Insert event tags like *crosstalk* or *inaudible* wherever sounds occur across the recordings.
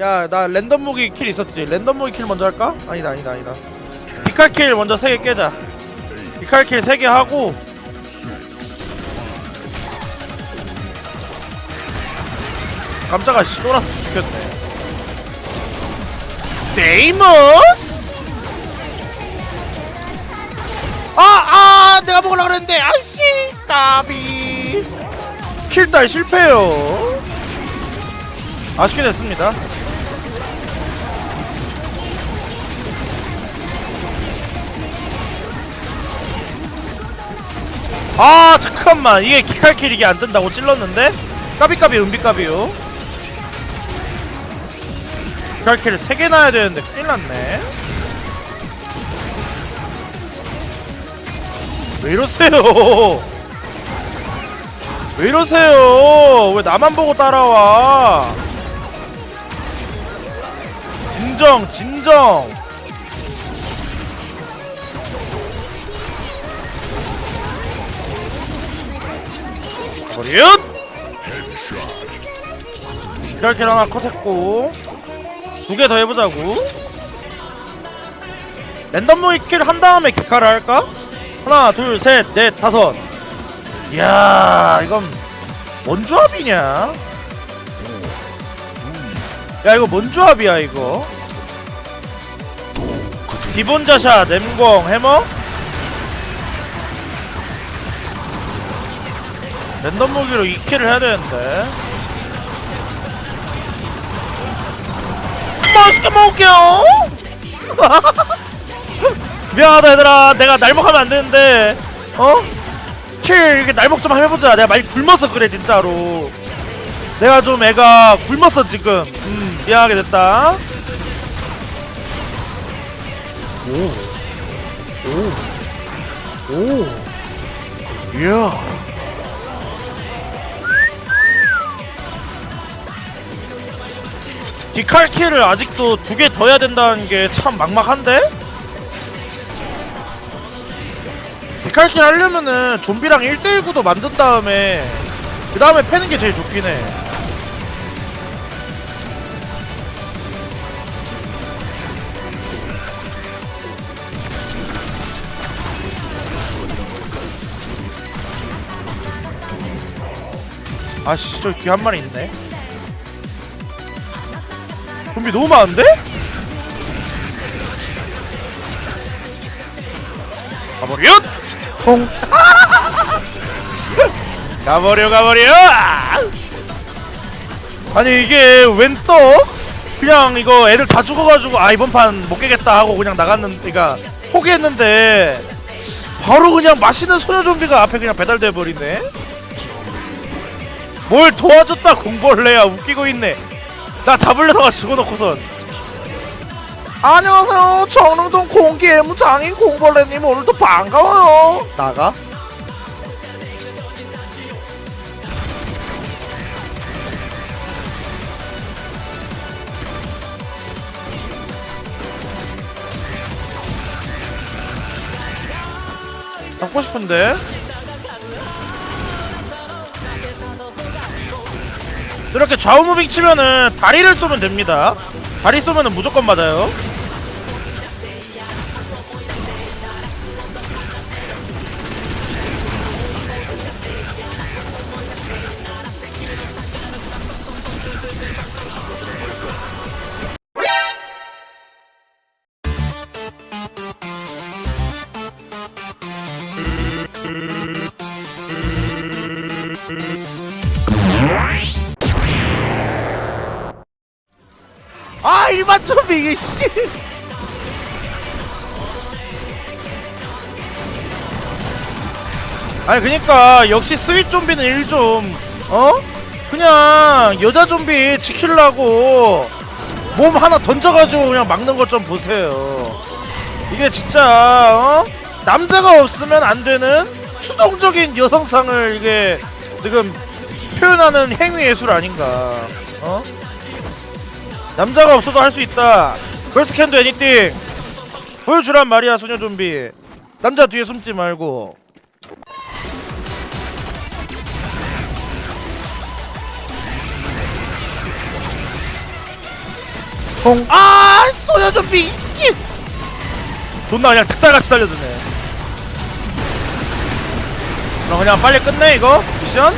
야 나 랜덤 무기 킬 있었지. 랜덤 무기 킬 먼저 할까? 아니다 아니다 아니다. 비칼 킬 먼저 3개 깨자. 비칼 킬 3개 하고. 깜짝아 씨 쫄아서 죽였네. 데이머스? 아 아 내가 먹으려고 그랬는데. 아이씨 까비. 킬딸 실패요. 아쉽게 됐습니다 아 잠깐만. 이게 기칼킬 이게 안 뜬다고 찔렀는데? 까비까비 은비까비요. 기칼킬 3개 나야 되는데 큰일 났네. 왜 이러세요? 왜 이러세요? 왜 나만 보고 따라와? 진정 진정 버리읒 기칼킬 하나 컷했고 두 개 더 해보자고. 랜덤 모이 킬 한 다음에 기칼을 할까? 하나 둘셋넷 다섯. 이야 이건 뭔 조합이냐? 야 이거 뭔 조합이야 이거? 기본 자샷 램공 해머 랜덤 무기로 2킬을 해야 되는데. 맛있게 먹을게요. *laughs* 미안하다 얘들아. 내가 날먹하면 안 되는데. 어? 킬 이렇게 날먹 좀 해보자. 내가 많이 굶어서 그래 진짜로. 내가 좀 애가 굶었어 지금. 음 미안하게 됐다. 오오오. 이야 디칼킬을 아직도 두 개 더 해야 된다는 게 참 막막한데? 디칼킬 하려면은 좀비랑 1대1 구도 만든 다음에 그 다음에 패는 게 제일 좋긴 해 아씨 저기 한 마리 있네 좀비 너무 많은데? 가버려! 통! *laughs* 가버려 가버려! 아니 이게 웬 떡? 그냥 이거 애들 다 죽어가지고 아 이번 판 못 깨겠다 하고 그냥 나갔는 그니까 포기했는데 바로 그냥 맛있는 소녀 좀비가 앞에 그냥 배달돼 버리네. 뭘 도와줬다 공벌레야 웃기고 있네. 나 잡으려다가 죽어놓고선. 안녕하세요. 정릉동 공기애무 장인 공벌레님. 오늘도 반가워요. 나가? 잡고 싶은데 이렇게 좌우 무빙 치면은 다리를 쏘면 됩니다. 다리 쏘면은 무조건 맞아요. 좀비 이게 씨. 아니 그니까 역시 스윗 좀비는 일좀 어? 그냥 여자 좀비 지키려고 몸 하나 던져가지고 그냥 막는 것 좀 보세요. 이게 진짜 어? 남자가 없으면 안 되는 수동적인 여성상을 이게 지금 표현하는 행위 예술 아닌가? 어? 남자가 없어도 할 수 있다. 걸스 캔도 애니띵. 보여주란 말이야 소녀 좀비. 남자 뒤에 숨지 말고. 통. 아 소녀 좀비 씨. 존나 그냥 닭달같이 달려드네. 그럼 그냥 빨리 끝내 이거 미션.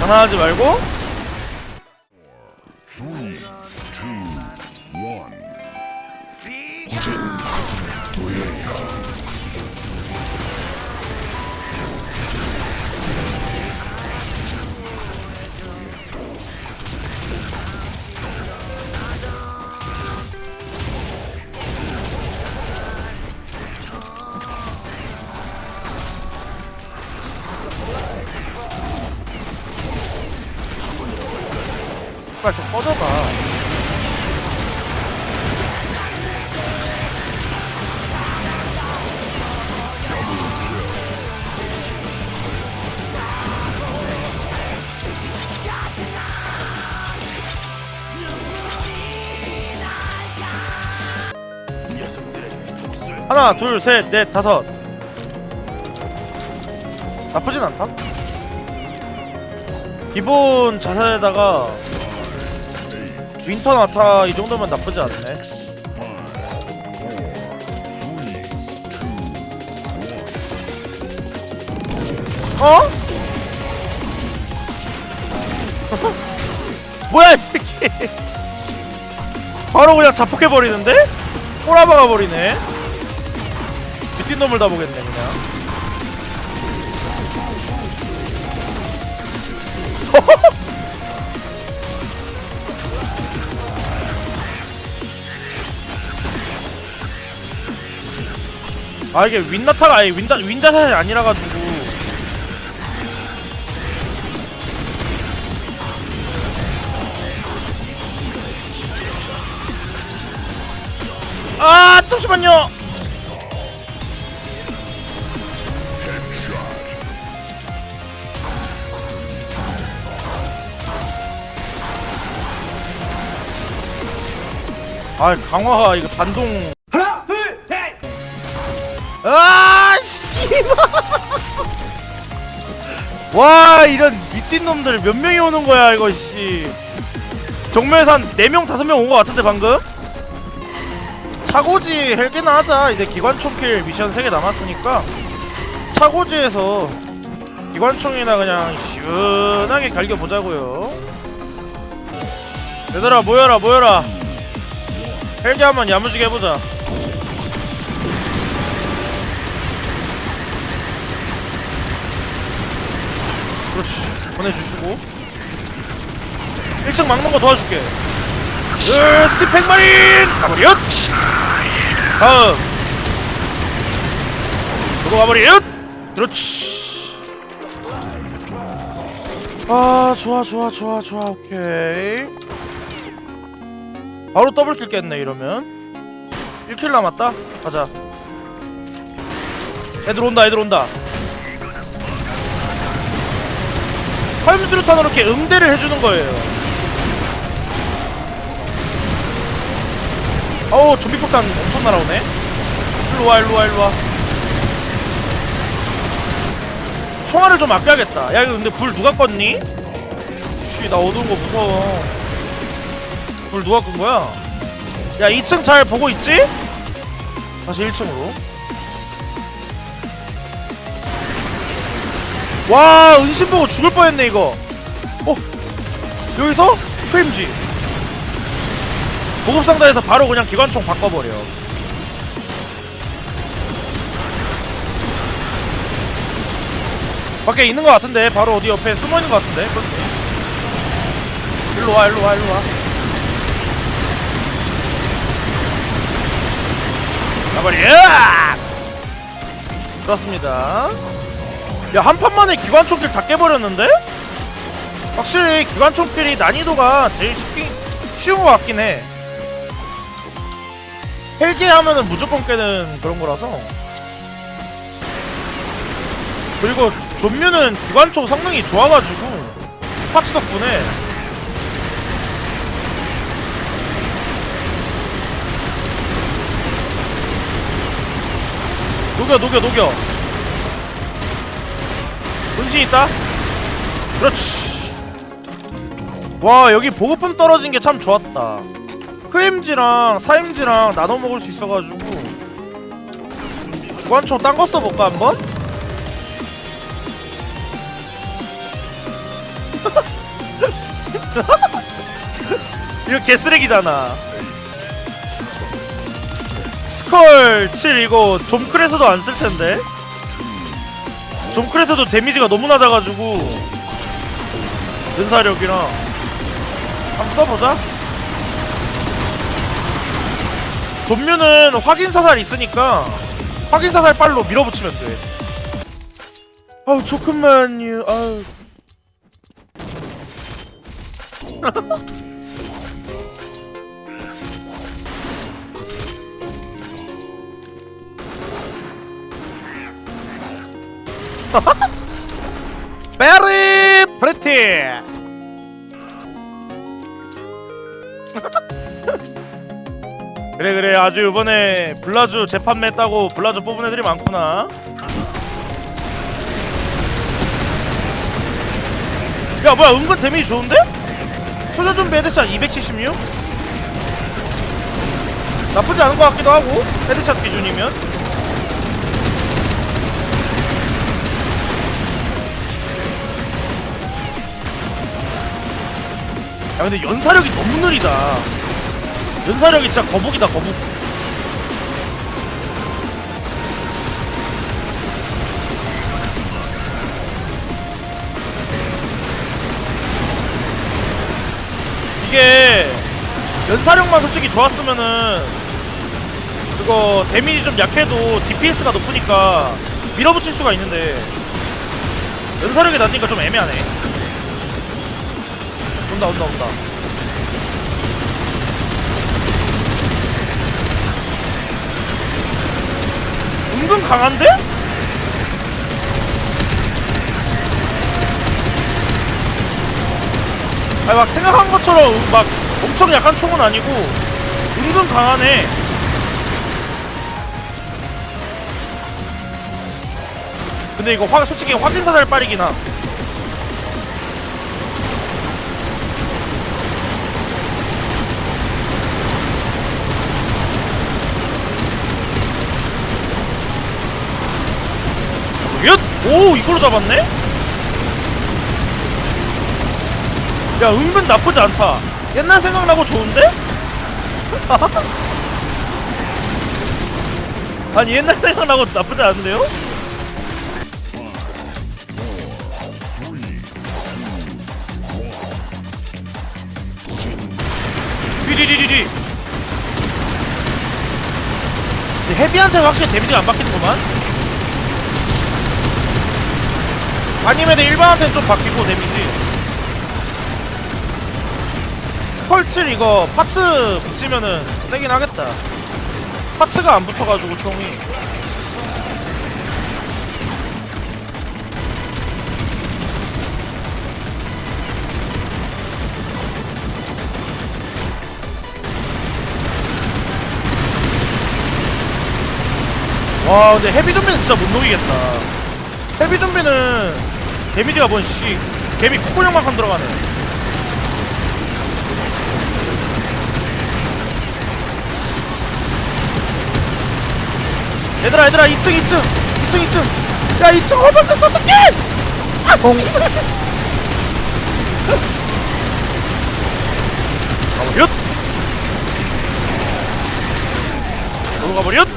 장난하지 말고. 하나, 둘, 셋, 넷, 다섯. 나쁘진 않다. 기본 자산에다가 윈터 나타 이 정도면 나쁘지 않네. 어? *laughs* 뭐야 이 새끼? 바로 그냥 자폭해 버리는데? 꼬라박아 버리네. 미친 놈을 다 보겠네 그냥. *laughs* 아 이게 윈나타가 아니 윈다 윈자산이 아니라 가지고 아 잠시만요 아 강화가 이거 반동. 하나, 둘, 셋. 아 씨발! 와 이런 미친 놈들 몇 명이 오는 거야 이거 씨. 정면에서 한 4명 5명 온 거 같은데 방금? 차고지 헬게나 하자. 이제 기관총킬 미션 3개 남았으니까. 차고지에서 기관총이나 그냥 시원하게 갈겨보자고요. 얘들아 모여라 모여라 헬기 한번 야무지게 해보자. 그렇지. 보내주시고. 1층 막는 거 도와줄게. 으 스티팽 마린! 가버리엇 다음. 너도 가버리엇 그렇지. 아 좋아 좋아 좋아 좋아. 오케이 바로 더블 킬 깼네 이러면 1킬 남았다 가자 애들 온다 애들 온다 화염수류탄으로 이렇게 응대를 해주는 거예요. 어우 좀비 폭탄 엄청 날아오네. 일로 와 일로 와 일로 와. 총알을 좀 아껴야겠다. 야 이거 근데 불 누가 껐니? 쉬나 어두운 거 무서워. 불 누가 끈 거야? 야 2층 잘 보고 있지? 다시 1층으로. 와 은신 보고 죽을 뻔했네 이거. 어? 여기서? 프임지. 보급상자에서 바로 그냥 기관총 바꿔버려. 밖에 있는 것 같은데 바로 어디 옆에 숨어 있는 것 같은데 그렇지. 일로 와 일로 와 일로 와 가버려 그렇습니다. 야 한 판만에 기관총길 다 깨버렸는데? 확실히 기관총길이 난이도가 제일 쉽긴 쉬운 것 같긴 해. 헬기 하면은 무조건 깨는 그런 거라서. 그리고 존뮤는 기관총 성능이 좋아가지고 파츠 덕분에 녹여 녹여 녹여. 은신 있다? 그렇지. 와 여기 보급품 떨어진 게 참 좋았다. 크임지랑 사임지랑 나눠 먹을 수 있어가지고. 무한초 딴 거 써볼까 한번? *laughs* 이거 개쓰레기잖아 스컬 7 이거 좀클에서도 안 쓸 텐데. 좀클에서도 데미지가 너무 낮아가지고. 연사력이랑. 한번 써보자. 좀류는 확인 사살 있으니까 확인 사살 빨로 밀어붙이면 돼. 아우 조금만요. 아우 *laughs* *laughs* 베리 프리티 그래 그래 아주 이번에 블라주 재판매 따고 블라주 뽑은 애들이 많구나 야 뭐야 은근 데미지 좋은데? 소전 좀비 헤드샷 276? 나쁘지 않은 것 같기도 하고 헤드샷 기준이면 야 근데 연사력이 너무 느리다. 연사력이 진짜 거북이다 거북. 이게 연사력만 솔직히 좋았으면은 그거 데미지 좀 약해도 DPS가 높으니까 밀어붙일 수가 있는데 연사력이 낮으니까 좀 애매하네 온다 온다 온다. 은근 강한데? 아니 막 생각한 것처럼 막 엄청 약한 총은 아니고 은근 강하네. 근데 이거 화, 솔직히 확인 사살 빠르긴 함 얏! 오 이걸로 잡았네? 야 은근 나쁘지 않다 옛날 생각나고 좋은데? *laughs* 아니 옛날 생각나고 나쁘지 않은데요? 휘리리리리 헤비한테는 확실히 데미지가 안 바뀌는구만 아니면 일반한테는 좀 바뀌고 데미지. 스컬칠 이거 파츠 붙이면은 세긴 하겠다. 파츠가 안 붙어가지고 총이. 와 근데 헤비 좀비는 진짜 못 녹이겠다. 헤비 좀비는 데미지가 뭔 씨. 개미 콧구녕만큼 들어가네. 얘들아 얘들아 2층 2층. 2층 2층. 야 2층 허벌졌어 어떡해! 아 씨발. 가버렸 넘어가 버렸